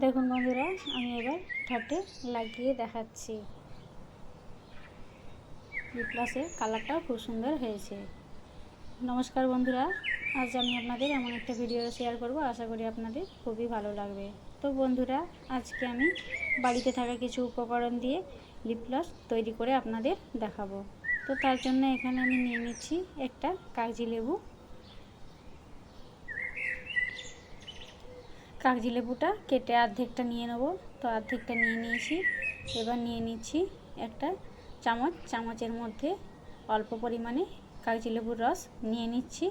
দেখুন বন্ধুরা, আমি এবার ঠোঁটে লাগিয়ে দেখাচ্ছি। লিপ গ্লসের কালারটাও খুব সুন্দর হয়েছে। নমস্কার বন্ধুরা, আজ আমি আপনাদের এমন একটা ভিডিও শেয়ার করব, আশা করি আপনাদের খুবই ভালো লাগবে। তো বন্ধুরা, আজকে আমি বাড়িতে থাকা কিছু উপকরণ দিয়ে লিপ গ্লস তৈরি করে আপনাদের দেখাবো। তো তার জন্য এখানে আমি নিয়ে নিচ্ছি একটা কাগজি লেবু। কাগজি লেবুটা কেটে অর্ধেকটা নিয়ে নেব। তো অর্ধেকটা নিয়ে নিয়েছি। এবার নিয়ে নিচ্ছি একটা চামচ। চামচের মধ্যে অল্প পরিমাণে কাগজি লেবুর রস নিয়ে নিচ্ছি।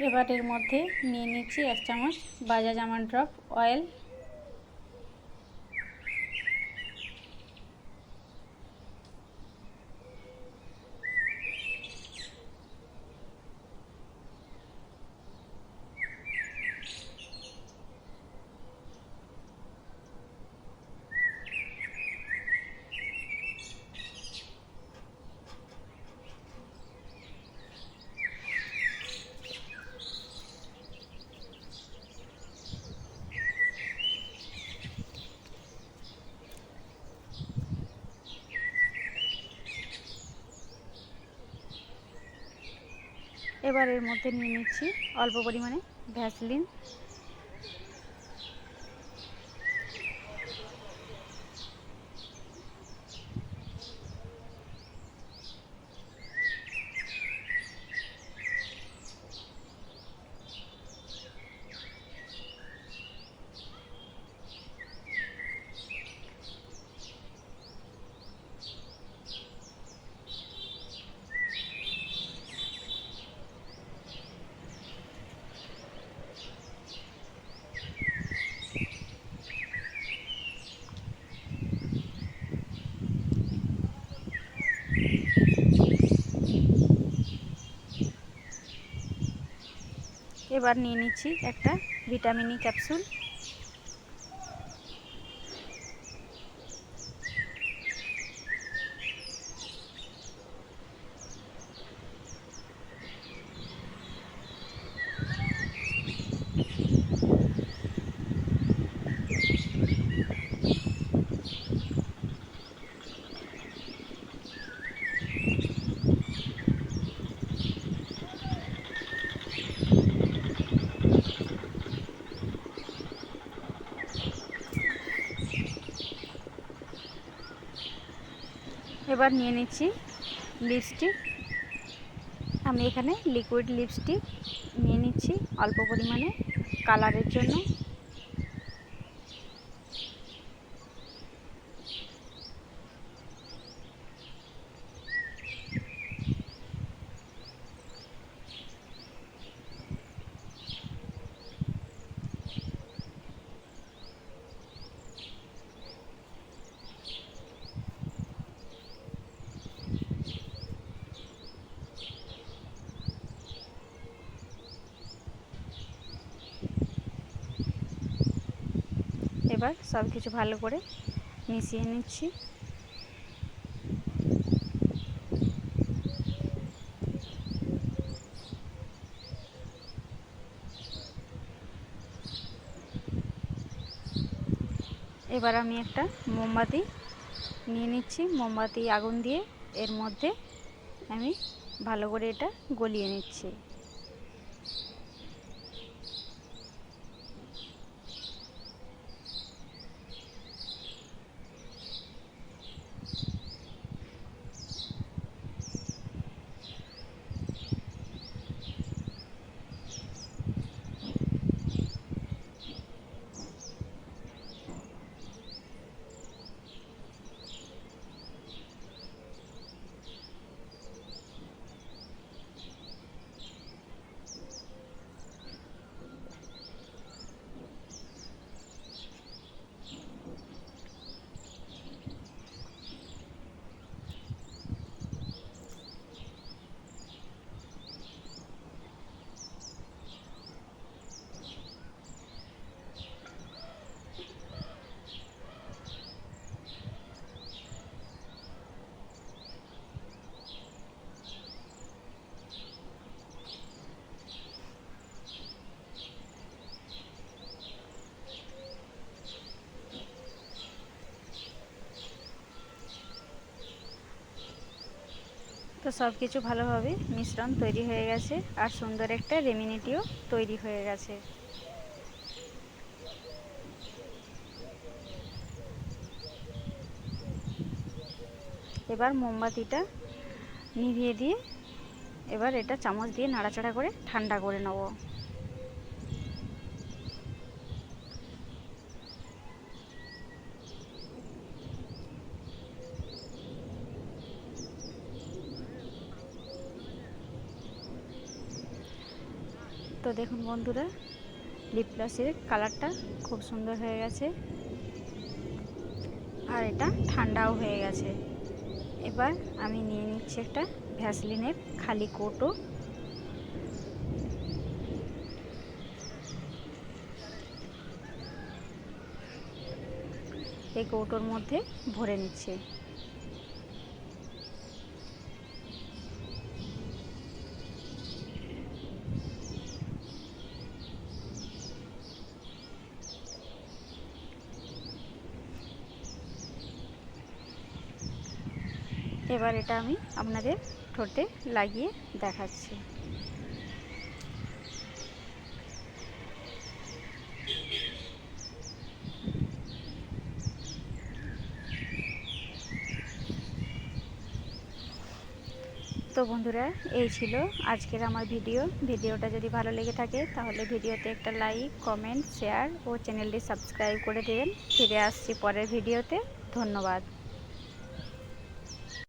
এবার এর মধ্যে নিয়ে নিচ্ছি এক চামচ বাজাজ আমন্ড ড্রপ অয়েল। এবার এর মধ্যে নিয়ে নিচ্ছি অল্প পরিমাণে ভ্যাসলিন। এবার নিয়ে নিচ্ছি একটা ভিটামিনি ক্যাপসুল। এবার নিয়ে নিচ্ছি লিপস্টিক আমি এখানে লিকুইড লিপস্টিক নিয়ে নিচ্ছি অল্প পরিমাণে কালারের জন্য। এবার সব কিছু ভালো করে মিশিয়ে নিচ্ছি। এবার আমি একটা মোমবাতি নিয়ে নিচ্ছি। মোমবাতি আগুন দিয়ে এর মধ্যে আমি ভালো করে এটা গলিয়ে নিচ্ছি। তো সব কিছু ভালোভাবে মিশ্রণ তৈরি হয়ে গেছে আর সুন্দর একটা রেমিনিটিও তৈরি হয়ে গেছে। এবার মোমবাতিটা নিভিয়ে দিয়ে এবার এটা চামচ দিয়ে নাড়াচাড়া করে ঠান্ডা করে নেব। তো দেখুন বন্ধুরা লিপ কালারটা খুব সুন্দর হয়ে গেছে। আর এটা ঠান্ডাও হয়ে গেছে। এবার আমি নিয়ে নিচ্ছি একটা ভ্যাসলিনের খালি কোটো এই কৌটোর মধ্যে ভরে নিচ্ছে। এবার এটা আমি আপনাদের ঠোঁটে লাগিয়ে দেখাচ্ছি। তো বন্ধুরা, এই ছিল আজকের আমার ভিডিও। ভিডিওটা যদি ভালো লেগে থাকে, তাহলে ভিডিওতে একটা লাইক, কমেন্ট, শেয়ার ও চ্যানেলটি সাবস্ক্রাইব করে দেবেন। ফিরে আসছি পরের ভিডিওতে। ধন্যবাদ।